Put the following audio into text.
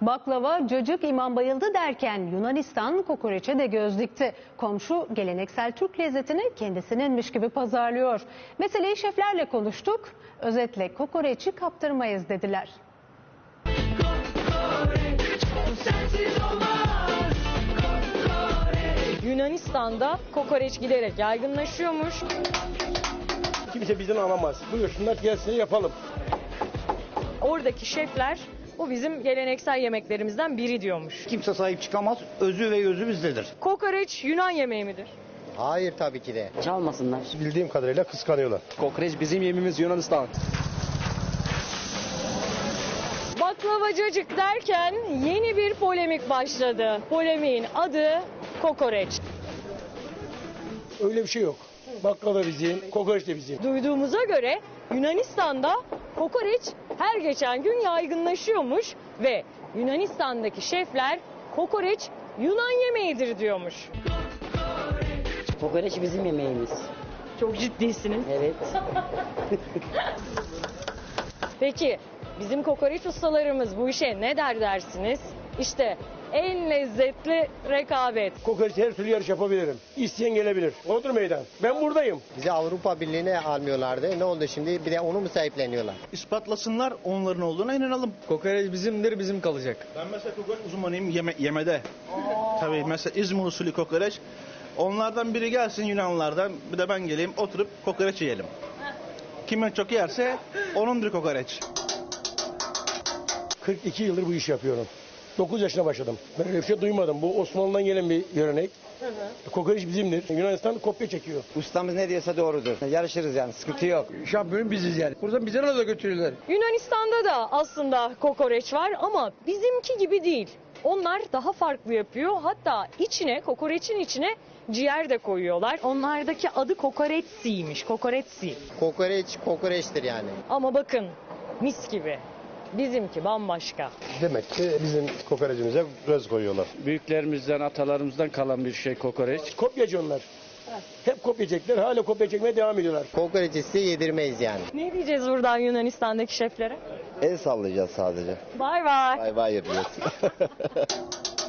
Baklava, cacık, imam bayıldı derken Yunanistan kokoreçe de göz dikti. Komşu geleneksel Türk lezzetini kendisininmiş gibi pazarlıyor. Meseleyi şeflerle konuştuk. Özetle kokoreçi kaptırmayız dediler. Yunanistan'da kokoreç giderek yaygınlaşıyormuş. Kimse bizden alamaz. Buyursunlar gelsin yapalım. Oradaki şefler bu bizim geleneksel yemeklerimizden biri diyormuş. Kimse sahip çıkamaz. Özü ve gözü bizdedir. Kokoreç Yunan yemeği midir? Hayır tabii ki de. Çalmasınlar. Bildiğim kadarıyla kıskanıyorlar. Kokoreç bizim yemimiz Yunanistan. Baklavacacık derken yeni bir polemik başladı. Polemiğin adı kokoreç. Öyle bir şey yok. Baklava bizim, kokoreç de bizim. Duyduğumuza göre Yunanistan'da kokoreç her geçen gün yaygınlaşıyormuş ve Yunanistan'daki şefler kokoreç Yunan yemeğidir diyormuş. Kokoreç bizim yemeğimiz. Çok ciddisiniz. Evet. Peki bizim kokoreç ustalarımız bu işe ne der dersiniz? İşte en lezzetli rekabet. Kokoreç her türlü yarış yapabilirim. İsteyen gelebilir. Odur meydan. Ben buradayım. Bizi Avrupa Birliği'ne almıyorlardı. Ne oldu şimdi? Bir de onu mu sahipleniyorlar? İspatlasınlar onların olduğuna inanalım. Kokoreç bizimdir, bizim kalacak. Ben mesela kokoreç uzmanıyım yeme yemede. Tabii mesela İzmir usulü kokoreç. Onlardan biri gelsin Yunanlılardan bir de ben geleyim oturup kokoreç yiyelim. Kim çok yerse onundur kokoreç. 42 yıldır bu işi yapıyorum. 9 yaşına başladım. Ben öyle bir şey duymadım. Bu Osmanlı'dan gelen bir gelenek. Kokoreç bizimdir. Yunanistan kopya çekiyor. Ustamız ne diyorsa doğrudur. Yarışırız yani. Sıkıntı yok. Şampiyon biziz yani. Buradan bize de götürüyorlar. Yunanistan'da da aslında kokoreç var ama bizimki gibi değil. Onlar daha farklı yapıyor. Hatta içine, kokoreçin içine ciğer de koyuyorlar. Onlardaki adı kokoreçsiymiş, kokoreçsi. Kokoreç kokoreçtir yani. Ama bakın mis gibi. Bizimki bambaşka. Demek ki bizim kokorecimize göz koyuyorlar. Büyüklerimizden, atalarımızdan kalan bir şey kokoreç. Kopyacı onlar. Hep kopya çektiler. Hala kopya çekmeye devam ediyorlar. Kokoreçi size yedirmeyiz yani. Ne diyeceğiz buradan Yunanistan'daki şeflere? El sallayacağız sadece. Bay bay. Bay bay yapıyoruz.